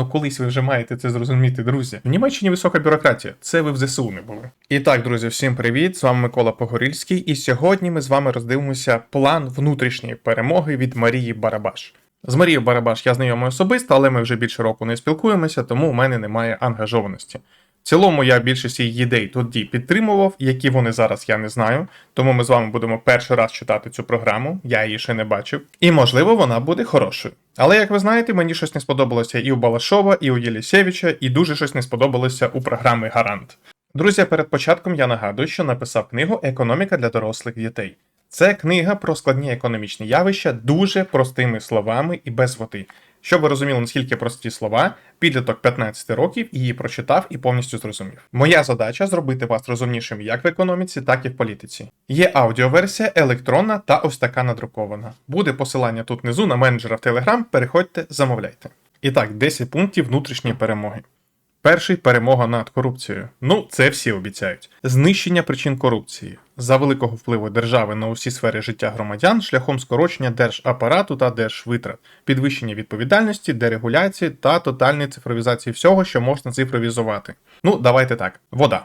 Ну колись ви вже маєте це зрозуміти, друзі. В Німеччині висока бюрократія, це ви в ЗСУ не були. І так, друзі, всім привіт! З вами Микола Погорільський, і сьогодні ми з вами роздивимося план внутрішньої перемоги від Марії Барабаш. З Марією Барабаш я знайомий особисто, але ми вже більше року не спілкуємося, тому у мене немає ангажованості. Цілому я більшість її ідей тоді підтримував, які вони зараз я не знаю. Тому ми з вами будемо перший раз читати цю програму, я її ще не бачив. І можливо вона буде хорошою. Але як ви знаєте, мені щось не сподобалося і у Балашова, і у Єлісєвича, і дуже щось не сподобалося у програми Гарант. Друзі, перед початком я нагадую, що написав книгу Економіка для дорослих дітей. Це книга про складні економічні явища дуже простими словами і без води. Щоб ви розуміли, наскільки прості слова, підліток 15 років її прочитав і повністю зрозумів. Моя задача зробити вас розумнішим як в економіці, так і в політиці. Є аудіоверсія, електронна та ось така надрукована. Буде посилання тут внизу на менеджера в Telegram, переходьте, замовляйте. І так, 10 пунктів внутрішньої перемоги. Перший перемога над корупцією. Ну, це всі обіцяють. Знищення причин корупції за великого впливу держави на усі сфери життя громадян шляхом скорочення держапарату та держвитрат, підвищення відповідальності, дерегуляції та тотальної цифровізації всього, що можна цифровізувати. Ну, давайте так. Вода.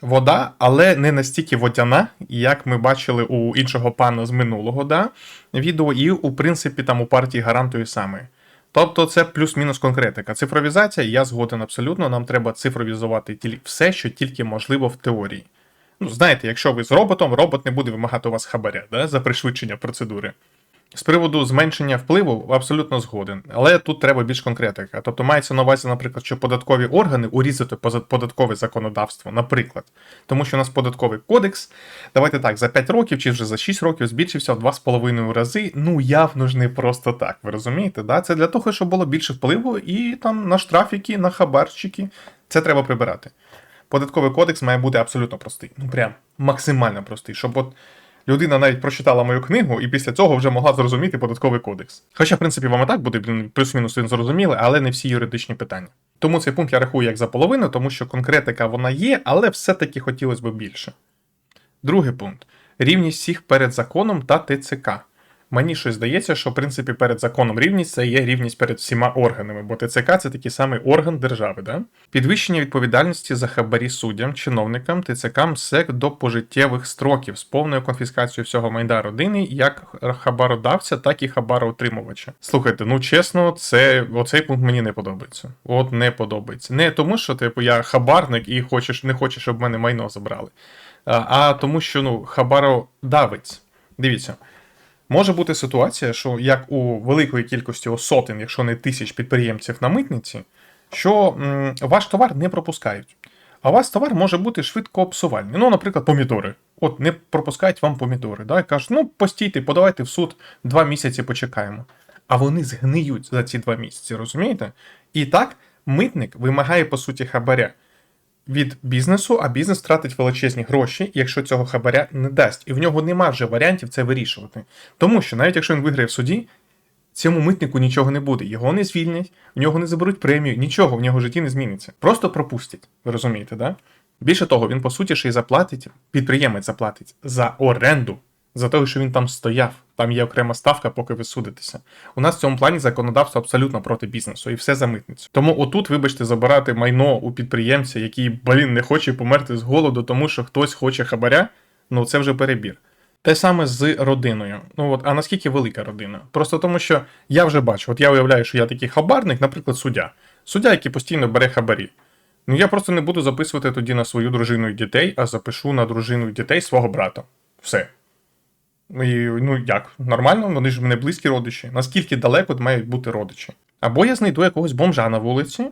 Вода, але не настільки водяна, як ми бачили у іншого пана з минулого да, відео, і у принципі там у партії гарантує саме. Тобто це плюс-мінус конкретика. Цифровізація, я згоден абсолютно. Нам треба цифровізувати тіль- все, що тільки можливо в теорії. Ну, знаєте, якщо ви з роботом, робот не буде вимагати у вас хабаря да, за пришвидшення процедури. З приводу зменшення впливу абсолютно згоден, але тут треба більш конкретика. Тобто мається на увазі, наприклад, що податкові органи урізати податкове законодавство, наприклад. Тому що у нас податковий кодекс, давайте так, за 5 років чи вже за 6 років збільшився в 2,5 рази. Ну явно ж не просто так, ви розумієте? Да? Це для того, щоб було більше впливу і там на штрафіки, на хабарчики. Це треба прибирати. Податковий кодекс має бути абсолютно простий. Ну прям максимально простий, щоб от людина навіть прочитала мою книгу і після цього вже могла зрозуміти податковий кодекс. Хоча, в принципі, вам і так буде плюс-мінус він зрозумілий, але не всі юридичні питання. Тому цей пункт я рахую як за половину, тому що конкретика вона є, але все-таки хотілося б більше. Другий пункт: рівність всіх перед законом та ТЦК. Мені щось здається, що в принципі перед законом рівність це є рівність перед всіма органами, бо ТЦК це такий самий орган держави. Да? Підвищення відповідальності за хабарі суддям, чиновникам, ТЦК МСЕК до пожиттєвих строків з повною конфіскацією всього майна родини, як хабародавця, так і хабароотримувача. Слухайте, ну чесно, це оцей пункт мені не подобається. От не подобається. Не тому, що типу я хабарник і хочеш, не хочу, щоб мене майно забрали. А, а тому, що ну, хабародавець. Дивіться. Може бути ситуація, що як у великої кількості сотень, якщо не тисяч підприємців на митниці, що м, ваш товар не пропускають. А у вас товар може бути швидко обсувальний. Ну, наприклад, помідори. От не пропускають вам помідори. Да? Кажуть, ну постійте, подавайте в суд, два місяці почекаємо. А вони згниють за ці два місяці, розумієте? І так, митник вимагає, по суті, хабаря від бізнесу, а бізнес втратить величезні гроші, якщо цього хабаря не дасть. І в нього нема вже варіантів це вирішувати. Тому що навіть якщо він виграє в суді, цьому митнику нічого не буде. Його не звільнять, в нього не заберуть премію, нічого в нього в житті не зміниться. Просто пропустять. Ви розумієте, да? Більше того, він по суті ще й заплатить, підприємець заплатить за оренду, за те, що він там стояв. Там є окрема ставка, поки ви судитеся. У нас в цьому плані законодавство абсолютно проти бізнесу і все за митницю. Тому отут, вибачте, забирати майно у підприємця, який, блін, не хоче померти з голоду, тому що хтось хоче хабаря, ну це вже перебір. Те саме з родиною. Ну от, а наскільки велика родина? Просто тому, що я вже бачу, от я уявляю, що я такий хабарник, наприклад, суддя. Суддя, який постійно бере хабарі. Ну я просто не буду записувати тоді на свою дружину і дітей, а запишу на дружину і дітей свого брата. Все. І, ну як? Нормально, вони ж мене близькі родичі. Наскільки далеко мають бути родичі? Або я знайду якогось бомжа на вулиці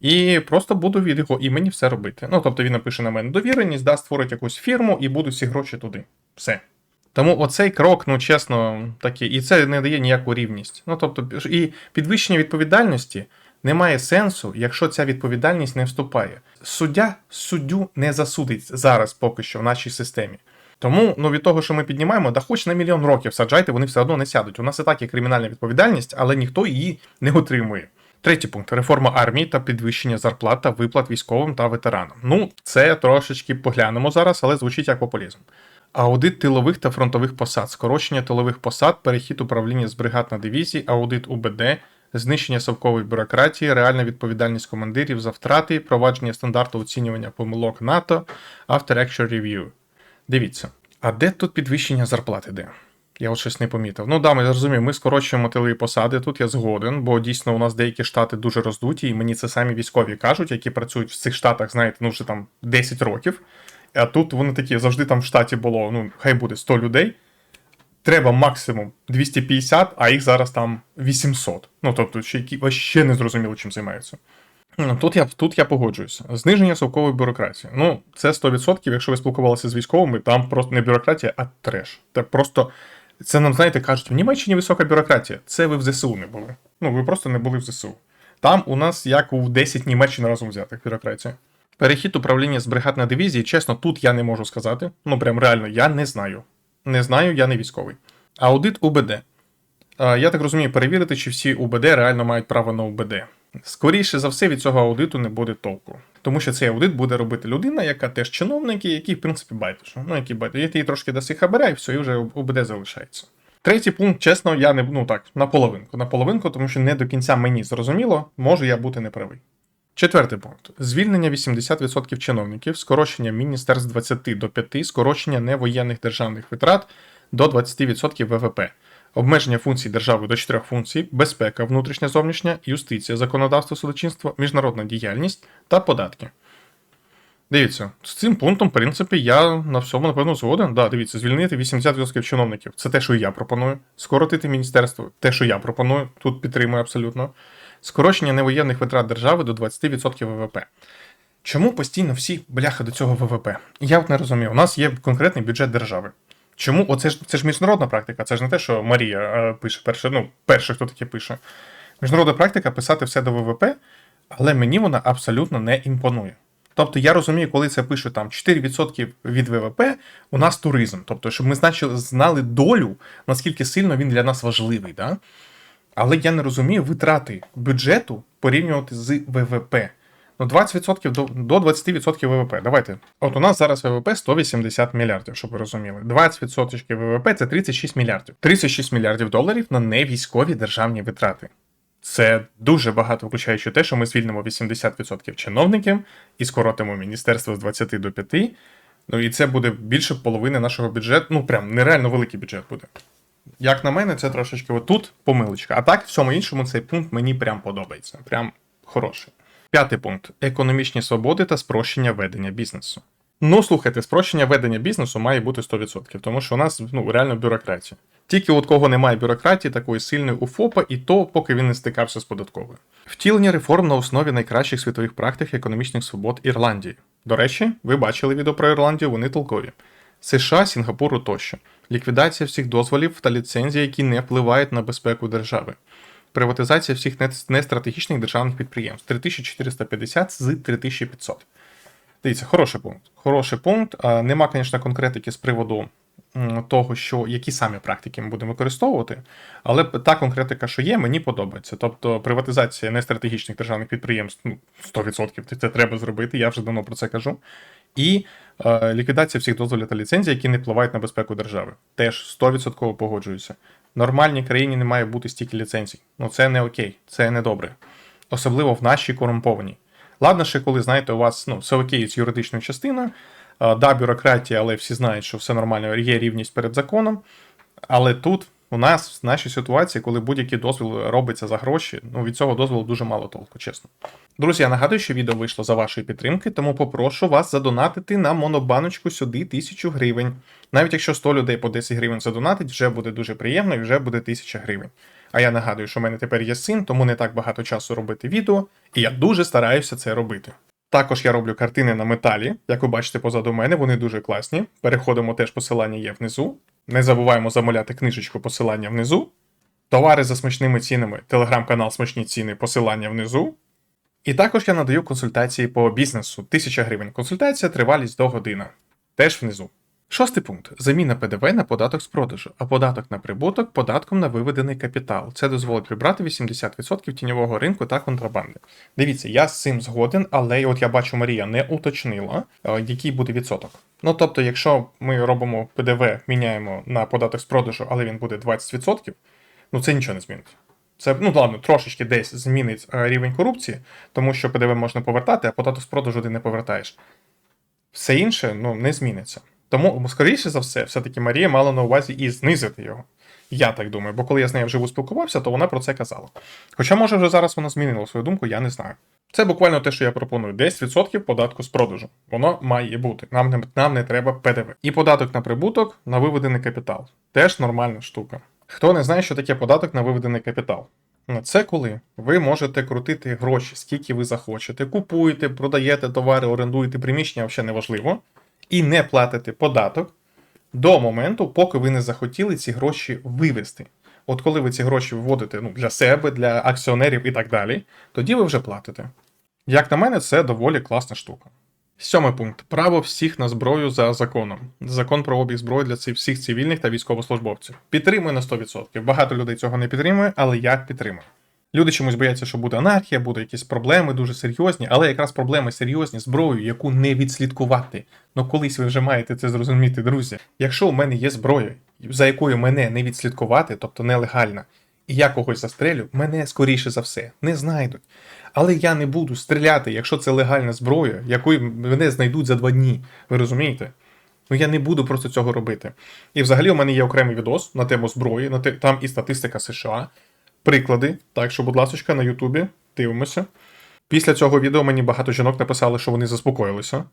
і просто буду від його імені все робити. Ну, тобто він напише на мене довіреність, да, створить якусь фірму і буду всі гроші туди. Все. Тому оцей крок, ну чесно, такий, і це не дає ніяку рівність. Ну, тобто, і підвищення відповідальності немає сенсу, якщо ця відповідальність не вступає. Суддя суддю не засудить зараз поки що в нашій системі. Тому ну від того, що ми піднімаємо, да хоч на мільйон років саджайте, вони все одно не сядуть. У нас і так є кримінальна відповідальність, але ніхто її не отримує. Третій пункт реформа армії та підвищення зарплат та виплат військовим та ветеранам. Ну, це трошечки поглянемо зараз, але звучить як популізм. Аудит тилових та фронтових посад, скорочення тилових посад, перехід управління з бригад на дивізії, аудит УБД, знищення совкової бюрократії, реальна відповідальність командирів за втрати, провадження стандарту оцінювання помилок НАТО, After Action Review. Дивіться, а де тут підвищення зарплати де? Я от щось не помітив. Ну да, ми розумію, ми скорочуємо тилові посади. Тут я згоден, бо дійсно у нас деякі штати дуже роздуті, і мені це самі військові кажуть, які працюють в цих штатах, знаєте, ну вже там 10 років. А тут вони такі завжди там в штаті було, ну хай буде 100 людей. Треба максимум 250, а їх зараз там 800. Ну тобто, ще які вообще не зрозуміло, чим займаються. Ну, Тут я тут я погоджуюся. Зниження совкової бюрократії. Ну, це 100%, якщо ви спілкувалися з військовими, там просто не бюрократія, а треш. Це просто. Це нам, знаєте, кажуть, в Німеччині висока бюрократія. Це ви в ЗСУ не були. Ну, ви просто не були в ЗСУ. Там у нас як у 10 Німеччин разом взятих бюрократія. Перехід управління з бригад на дивізії, чесно, тут я не можу сказати. Ну, прям реально, я не знаю. Не знаю, я не військовий. Аудит УБД. Я так розумію, перевірити, чи всі УБД реально мають право на УБД. Скоріше за все, від цього аудиту не буде толку. Тому що цей аудит буде робити людина, яка теж чиновник, і який, в принципі, байдуже. Ну, який байдуже. Я їй трошки даси хабаря, і все, і вже УБД залишається. Третій пункт, чесно, я не ну так, наполовинку. Наполовинку, тому що не до кінця мені зрозуміло, можу я бути неправий. Четвертий пункт: звільнення 80% чиновників, скорочення міністерств з 20 до 5, скорочення невоєнних державних витрат до 20% ВВП, обмеження функцій держави до 4 функцій, безпека, внутрішня зовнішня, юстиція, законодавство, судочинство, міжнародна діяльність та податки. Дивіться, з цим пунктом, в принципі, я на всьому, напевно, згоден. Да, дивіться, звільнити 80% чиновників. Це те, що я пропоную. Скоротити міністерство, те, що я пропоную, тут підтримую абсолютно. Скорочення невоєнних витрат держави до 20% ВВП. Чому постійно всі бляха до цього ВВП? Я от не розумію. У нас є конкретний бюджет держави. Чому? Оце ж це ж міжнародна практика, це ж не те, що Марія е, пише перше, ну, перше, хто таке пише. Міжнародна практика писати все до ВВП, але мені вона абсолютно не імпонує. Тобто я розумію, коли це пише там 4% від ВВП, у нас туризм. Тобто, щоб ми значили, знали долю, наскільки сильно він для нас важливий. Да? Але я не розумію витрати бюджету порівнювати з ВВП. Ну, 20% до, до 20% ВВП. Давайте. От у нас зараз ВВП 180 мільярдів, щоб ви розуміли. 20% ВВП це 36 мільярдів. 36 мільярдів доларів на невійськові державні витрати. Це дуже багато, включаючи те, що ми звільнимо 80% чиновників і скоротимо міністерство з 20 до 5. Ну і це буде більше половини нашого бюджету. Ну, прям нереально великий бюджет буде. Як на мене, це трошечки отут помилочка. А так, всьому іншому цей пункт мені прям подобається. Прям хороший. П'ятий пункт: економічні свободи та спрощення ведення бізнесу. Ну, слухайте, спрощення ведення бізнесу має бути 100%, тому що у нас ну, реально бюрократія. Тільки от кого немає бюрократії, такої сильної у ФОПа, і то, поки він не стикався з податковою. Втілення реформ на основі найкращих світових практик економічних свобод Ірландії. До речі, ви бачили відео про Ірландію, вони толкові. США, Сінгапуру тощо. Ліквідація всіх дозволів та ліцензій, які не впливають на безпеку держави. Приватизація всіх нестратегічних державних підприємств 3450 з 3500. Дивіться, хороший пункт. Хороший пункт. Нема, звісно, конкретики з приводу того, що які самі практики ми будемо використовувати, але та конкретика, що є, мені подобається. Тобто приватизація нестратегічних державних підприємств ну, 100% це треба зробити, я вже давно про це кажу. І е, ліквідація всіх дозволів та ліцензій, які не впливають на безпеку держави. Теж 100% погоджуюся. Нормальній країні не має бути стільки ліцензій. Ну це не окей, це не добре. Особливо в нашій корумпованій. Ладно, ще коли знаєте, у вас ну, все окей з юридичною частиною, е, да, бюрократія, але всі знають, що все нормально, є рівність перед законом. Але тут у нас в нашій ситуації, коли будь-який дозвіл робиться за гроші, ну від цього дозволу дуже мало толку, чесно. Друзі, я нагадую, що відео вийшло за вашої підтримки, тому попрошу вас задонатити на монобаночку сюди 1000 гривень. Навіть якщо 100 людей по 10 гривень задонатить, вже буде дуже приємно і вже буде 1000 гривень. А я нагадую, що в мене тепер є син, тому не так багато часу робити відео, і я дуже стараюся це робити. Також я роблю картини на металі, як ви бачите позаду мене, вони дуже класні. Переходимо теж, посилання є внизу. Не забуваємо замовляти книжечку, посилання внизу. Товари за смачними цінами, телеграм-канал Смачні ціни, посилання внизу. І також я надаю консультації по бізнесу 1000 гривень. Консультація тривалість до години. Теж внизу. Шостий пункт: заміна ПДВ на податок з продажу, а податок на прибуток податком на виведений капітал. Це дозволить прибрати 80% тіньового ринку та контрабанди. Дивіться, я з цим згоден, але от я бачу, Марія не уточнила, е, який буде відсоток. Ну тобто, якщо ми робимо ПДВ, міняємо на податок з продажу, але він буде 20%, ну це нічого не змінить. Це ну ладно, трошечки десь змінить е, рівень корупції, тому що ПДВ можна повертати, а податок з продажу ти не повертаєш. Все інше ну, не зміниться. Тому, скоріше за все, все-таки Марія мала на увазі і знизити його. Я так думаю, бо коли я з нею вживу спілкувався, то вона про це казала. Хоча, може, вже зараз вона змінила свою думку, я не знаю. Це буквально те, що я пропоную: 10% податку з продажу. Воно має бути. Нам не, нам не треба ПДВ. І податок на прибуток на виведений капітал. Теж нормальна штука. Хто не знає, що таке податок на виведений капітал? Ну, Це коли ви можете крутити гроші, скільки ви захочете, купуєте, продаєте товари, орендуєте приміщення, взагалі неважливо, і не платите податок до моменту, поки ви не захотіли ці гроші вивести. От коли ви ці гроші вводите ну, для себе, для акціонерів і так далі, тоді ви вже платите. Як на мене, це доволі класна штука. Сьомий пункт: право всіх на зброю за законом. Закон про обіг зброї для всіх цивільних та військовослужбовців. Підтримую на 100%. Багато людей цього не підтримує, але я підтримую. Люди чомусь бояться, що буде анархія, буде якісь проблеми дуже серйозні, але якраз проблеми серйозні зброєю, яку не відслідкувати. Ну колись ви вже маєте це зрозуміти, друзі. Якщо у мене є зброя, за якою мене не відслідкувати, тобто нелегальна, і я когось застрелю, мене скоріше за все не знайдуть. Але я не буду стріляти, якщо це легальна зброя, якою мене знайдуть за два дні. Ви розумієте? Ну я не буду просто цього робити. І взагалі у мене є окремий відос на тему зброї, на те, там і статистика США. Приклади, так що, будь ласка, на Ютубі дивимося. Після цього відео мені багато жінок написали, що вони заспокоїлися.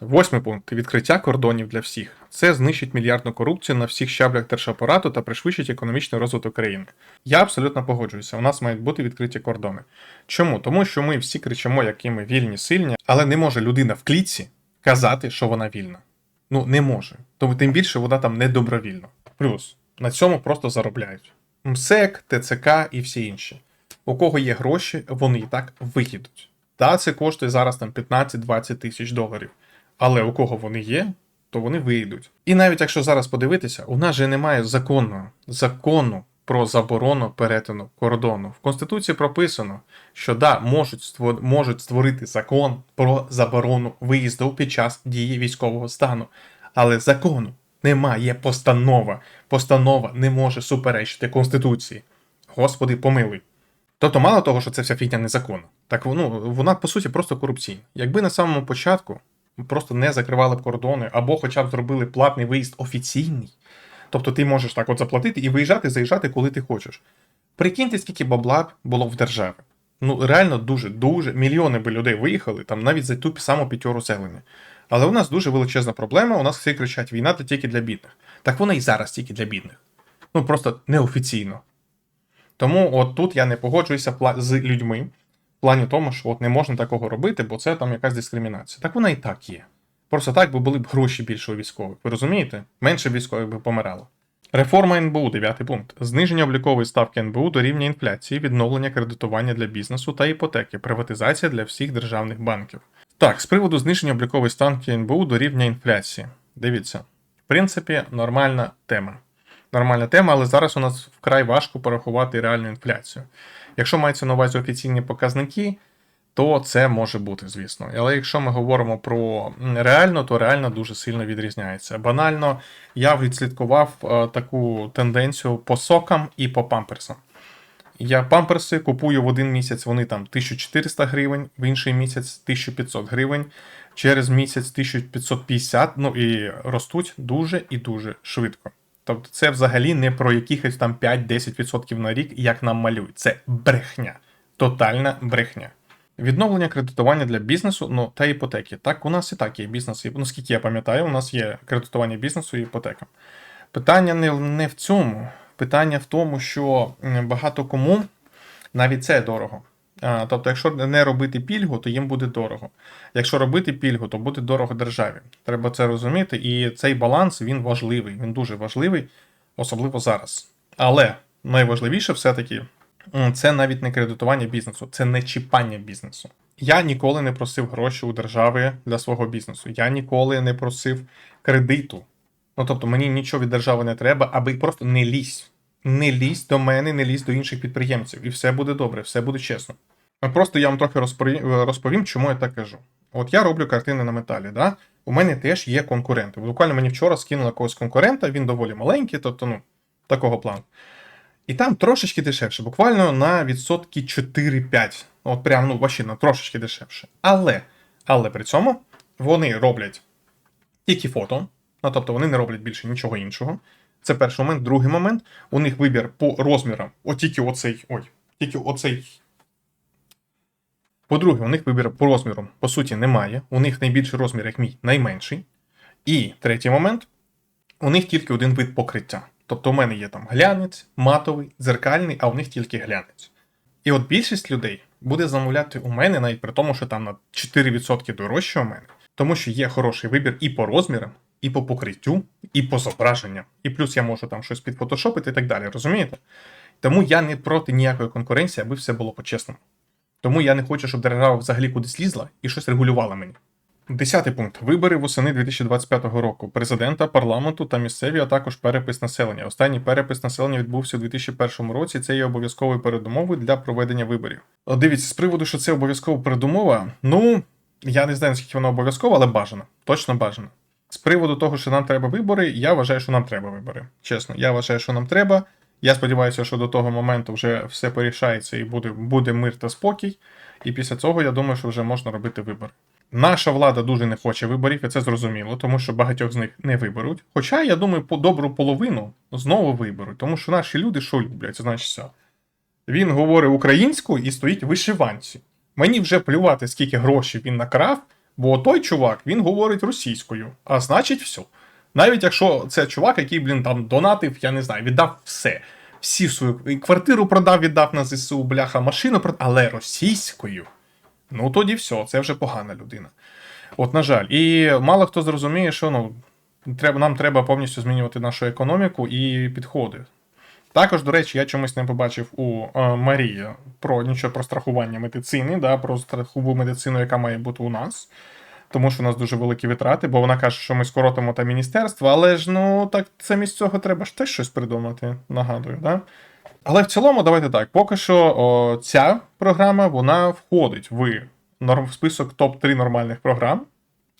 Восьмий пункт відкриття кордонів для всіх. Це знищить мільярдну корупцію на всіх щаблях держапарату та пришвидшить економічний розвиток країни. Я абсолютно погоджуюся. У нас мають бути відкриті кордони. Чому? Тому що ми всі кричимо, які ми вільні, сильні, але не може людина в клітці казати, що вона вільна. Ну не може. Тому тим більше вона там не добровільно. Плюс на цьому просто заробляють. МСЕК, ТЦК і всі інші. У кого є гроші, вони і так виїдуть. Та це коштує зараз там 15-20 тисяч доларів. Але у кого вони є, то вони вийдуть. І навіть якщо зараз подивитися, у нас же немає закону, закону про заборону перетину кордону. В Конституції прописано, що да, можуть, створ... можуть створити закон про заборону виїзду під час дії військового стану. Але закону немає, є постанова. Постанова не може суперечити Конституції. Господи, помилуй. Тобто, мало того, що це вся фігня незаконна, так ну, вона по суті просто корупційна. Якби на самому початку просто не закривали б кордони, або хоча б зробили платний виїзд офіційний. Тобто ти можеш так от заплатити і виїжджати, заїжджати, коли ти хочеш. Прикиньте, скільки бабла б було в державі. Ну, реально дуже, дуже мільйони би людей виїхали, там навіть за ту саму п'ятьору зелені. Але у нас дуже величезна проблема. У нас всі кричать, війна це тільки для бідних. Так вона і зараз тільки для бідних. Ну просто неофіційно. Тому от тут я не погоджуюся з людьми в плані тому, що от не можна такого робити, бо це там якась дискримінація. Так вона і так є. Просто так би були б гроші більше у військових. Ви розумієте? Менше військових би помирало. Реформа НБУ, 9 пункт. Зниження облікової ставки НБУ до рівня інфляції, відновлення кредитування для бізнесу та іпотеки, приватизація для всіх державних банків. Так, з приводу зниження облікової ставки НБУ до рівня інфляції. Дивіться, в принципі, нормальна тема. Нормальна тема, але зараз у нас вкрай важко порахувати реальну інфляцію. Якщо мається на увазі офіційні показники, то це може бути, звісно. Але якщо ми говоримо про реально, то реально дуже сильно відрізняється. Банально, я відслідкував е, таку тенденцію по сокам і по памперсам. Я памперси купую в один місяць, вони там 1400 гривень, в інший місяць 1500 гривень, через місяць 1550, ну і ростуть дуже і дуже швидко. Тобто це взагалі не про якихось там 5-10% на рік, як нам малюють. Це брехня, тотальна брехня. Відновлення кредитування для бізнесу ну, та іпотеки. Так, у нас і так є бізнес, ну, скільки я пам'ятаю, у нас є кредитування бізнесу і іпотека. Питання не, не в цьому. Питання в тому, що багато кому навіть це дорого. Тобто, якщо не робити пільгу, то їм буде дорого. Якщо робити пільгу, то буде дорого державі. Треба це розуміти. І цей баланс він важливий, він дуже важливий, особливо зараз. Але найважливіше все-таки це навіть не кредитування бізнесу, це не чіпання бізнесу. Я ніколи не просив гроші у держави для свого бізнесу. Я ніколи не просив кредиту. Ну тобто мені нічого від держави не треба, аби просто не лізь. Не лізь до мене, не лізь до інших підприємців. І все буде добре, все буде чесно. Просто я вам трохи розповім, чому я так кажу. От я роблю картини на металі. да? У мене теж є конкуренти. Буквально мені вчора скинули якогось конкурента, він доволі маленький, тобто, ну, такого плану. І там трошечки дешевше, буквально на відсотки 4-5. От прям, ну, вообще, на трошечки дешевше. Але, але при цьому вони роблять тільки фото, ну тобто вони не роблять більше нічого іншого. Це перший момент. Другий момент, у них вибір по розмірам. От тільки оцей. Ой, тільки оцей. По-друге, у них вибір по розміру, по суті, немає. У них найбільший розмір, як мій, найменший. І третій момент, у них тільки один вид покриття. Тобто у мене є там глянець, матовий, дзеркальний, а у них тільки глянець. І от більшість людей буде замовляти у мене, навіть при тому, що там на 4% дорожче у мене, тому що є хороший вибір і по розмірам, і по покриттю, і по зображенням. І плюс я можу там щось підфотошопити і так далі, розумієте? Тому я не проти ніякої конкуренції, аби все було по-чесному. Тому я не хочу, щоб держава взагалі кудись лізла і щось регулювала мені. Десятий пункт. Вибори восени 2025 року. Президента, парламенту та місцеві, а також перепис населення. Останній перепис населення відбувся у 2001 році. Це є обов'язковою передумовою для проведення виборів. Дивіться, з приводу, що це обов'язкова передумова, ну я не знаю, наскільки вона обов'язкова, але бажана. Точно бажана. З приводу того, що нам треба вибори, я вважаю, що нам треба вибори. Чесно, я вважаю, що нам треба. Я сподіваюся, що до того моменту вже все порішається і буде, буде мир та спокій. І після цього я думаю, що вже можна робити вибори. Наша влада дуже не хоче виборів, і це зрозуміло, тому що багатьох з них не виберуть. Хоча, я думаю, по добру половину знову виберуть, тому що наші люди що люблять, це значить все. Він говорить українською і стоїть в вишиванці. Мені вже плювати, скільки грошей він накрав, бо той чувак він говорить російською, а значить, все. Навіть якщо це чувак, який, блін, там донатив, я не знаю, віддав все. Всі свою квартиру продав, віддав на ЗСУ, бляха, машину продав, але російською. Ну тоді все, це вже погана людина. От, на жаль, і мало хто зрозуміє, що ну, треба, нам треба повністю змінювати нашу економіку і підходи. Також, до речі, я чомусь не побачив у е, Марії про нічого про страхування медицини, да, про страхову медицину, яка має бути у нас. Тому що у нас дуже великі витрати, бо вона каже, що ми скоротимо та міністерство, але ж ну так замість цього треба ж теж щось придумати, нагадую, да? Але в цілому, давайте так. Поки що о, ця програма вона входить в норм, список топ-3 нормальних програм.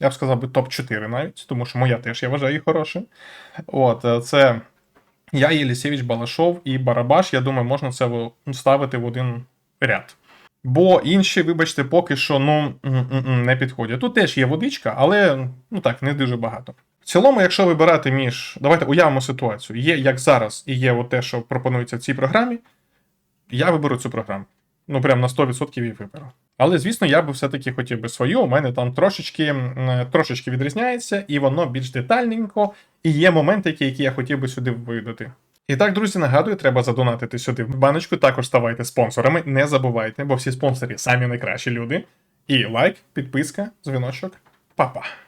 Я б сказав би топ-4 навіть, тому що моя теж я вважаю її. От, е, це я, Єлісєвич, Балашов і Барабаш. Я думаю, можна це ставити в один ряд. Бо інші, вибачте, поки що ну, не підходять. Тут теж є водичка, але ну так, не дуже багато. В цілому, якщо вибирати між. Давайте уявимо ситуацію. Є як зараз, і є от те, що пропонується в цій програмі. Я виберу цю програму. Ну, прям на 100% її виберу. Але, звісно, я би все-таки хотів би свою. У мене там трошечки, трошечки відрізняється, і воно більш детальненько, і є моменти, які, які я хотів би сюди видати. І так, друзі, нагадую, треба задонатити сюди в баночку. Також ставайте спонсорами. Не забувайте, бо всі спонсори самі найкращі люди. І лайк, підписка, дзвіночок. Па-па.